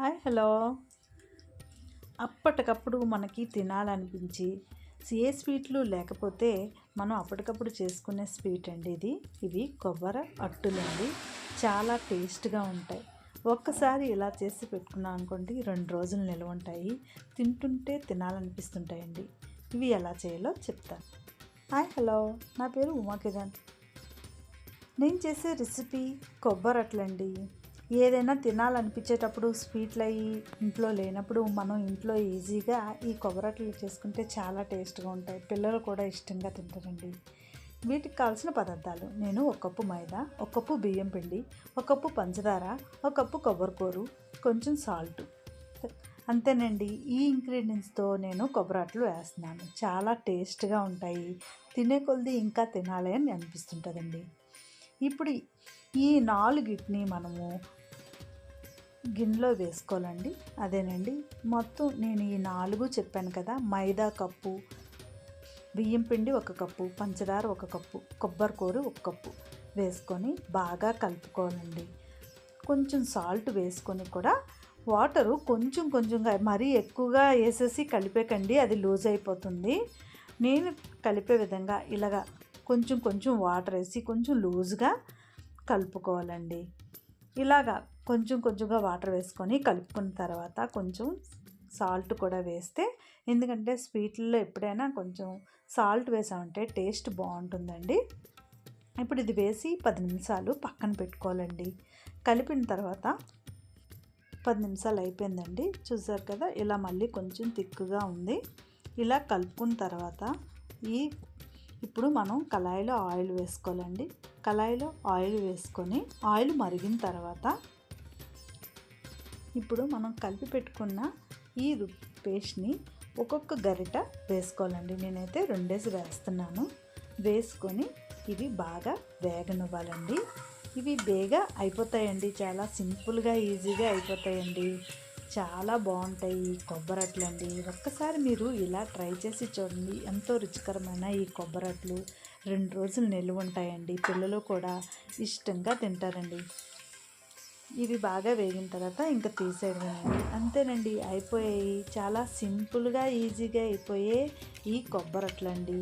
Hi hello. అప్పటికప్పుడు మనకి తినాలనిపించి ఏ స్వీట్లు లేకపోతే మనం అప్పటికప్పుడు చేసుకునే స్వీట్ అండి ఇది. ఇవి కొబ్బరి అట్టులండి. చాలా టేస్ట్గా ఉంటాయి. ఒక్కసారి ఇలా చేసి పెట్టుకున్నాం అనుకోండి రెండు రోజులు నిల్వ ఉంటాయి. తింటుంటే తినాలనిపిస్తుంటాయండి. ఇవి ఎలా చేయాలో చెప్తాను. Hi hello. నా పేరు ఉమాకిరణ్. నేను చేసే రెసిపీ కొబ్బరట్లండి ఏదైనా తినాలనిపించేటప్పుడు స్వీట్లు అయ్యి ఇంట్లో లేనప్పుడు మనం ఇంట్లో ఈజీగా ఈ కొబ్బరట్లు చేసుకుంటే చాలా టేస్ట్గా ఉంటాయి. పిల్లలు కూడా ఇష్టంగా తింటారండి. వీటికి కావాల్సిన పదార్థాలు. నేను ఒక కప్పు మైదా ఒక కప్పు బియ్యం పిండి ఒక కప్పు పంచదార ఒక కప్పు కొబ్బరికూరు కొంచెం సాల్ట్. అంతేనండి. ఈ ఇంగ్రీడియంట్స్తో నేను కొబ్బరాట్లు వేస్తున్నాను. చాలా టేస్ట్గా ఉంటాయి. తినే కొలది ఇంకా తినాలి అని అనిపిస్తుంటుందండి. ఇప్పుడు ఈ నాలుగిటిని మనము గిన్నెలో వేసుకోవాలండి. అదేనండి. మొత్తం నేను ఈ నాలుగు చెప్పాను కదా మైదా కప్పు బియ్యం పిండి ఒక కప్పు పంచదార ఒక కప్పు కొబ్బరి కూర ఒక కప్పు వేసుకొని బాగా కలుపుకోవాలండి. కొంచెం సాల్ట్ వేసుకొని కూడా వాటరు కొంచెం కొంచెంగా మరీ ఎక్కువగా వేసేసి కలిపేకండి అది లూజ్ అయిపోతుంది. నేను కలిపే విధంగా ఇలాగా కొంచెం కొంచెం వాటర్ వేసి కొంచెం లూజ్గా కలుపుకోవాలండి. ఇలాగా కొంచెం కొంచెంగా వాటర్ వేసుకొని కలుపుకున్న తర్వాత కొంచెం సాల్ట్ కూడా వేస్తే ఎందుకంటే స్వీట్లలో ఎప్పుడైనా కొంచెం సాల్ట్ వేసామంటే టేస్ట్ బాగుంటుందండి. ఇప్పుడు ఇది వేసి పది నిమిషాలు పక్కన పెట్టుకోవాలండి. కలిపిన తర్వాత పది నిమిషాలు అయిపోయిందండి. చూసారు కదా ఇలా మళ్ళీ కొంచెం తిక్కుగా ఉంది. ఇలా కలుపుకున్న తర్వాత ఈ ఇప్పుడు మనం కళాయిలో ఆయిల్ వేసుకోవాలండి. కళాయిలో ఆయిల్ వేసుకొని ఆయిల్ మరిగిన తర్వాత ఇప్పుడు మనం కలిపి పెట్టుకున్న ఈ పేస్ట్ని ఒక్కొక్క గరిట వేసుకోవాలండి. నేనైతే రెండేసి వేస్తున్నాను. వేసుకొని ఇవి బాగా వేగనివ్వాలండి. ఇవి బేగా అయిపోతాయండి. చాలా సింపుల్గా ఈజీగా అయిపోతాయండి. చాలా బాగుంటాయి ఈ కొబ్బరట్లండి ఒక్కసారి మీరు ఇలా ట్రై చేసి చూడండి. ఎంతో రుచికరమైన ఈ కొబ్బరట్లు రెండు రోజులు నిల్వ ఉంటాయండి. పిల్లలు కూడా ఇష్టంగా తింటారండి. ఇవి బాగా వేగిన తర్వాత ఇంకా తీసేయడమేనండి. అంతేనండి. అయిపోయాయి. చాలా సింపుల్గా ఈజీగా అయిపోయే ఈ కొబ్బరట్లండి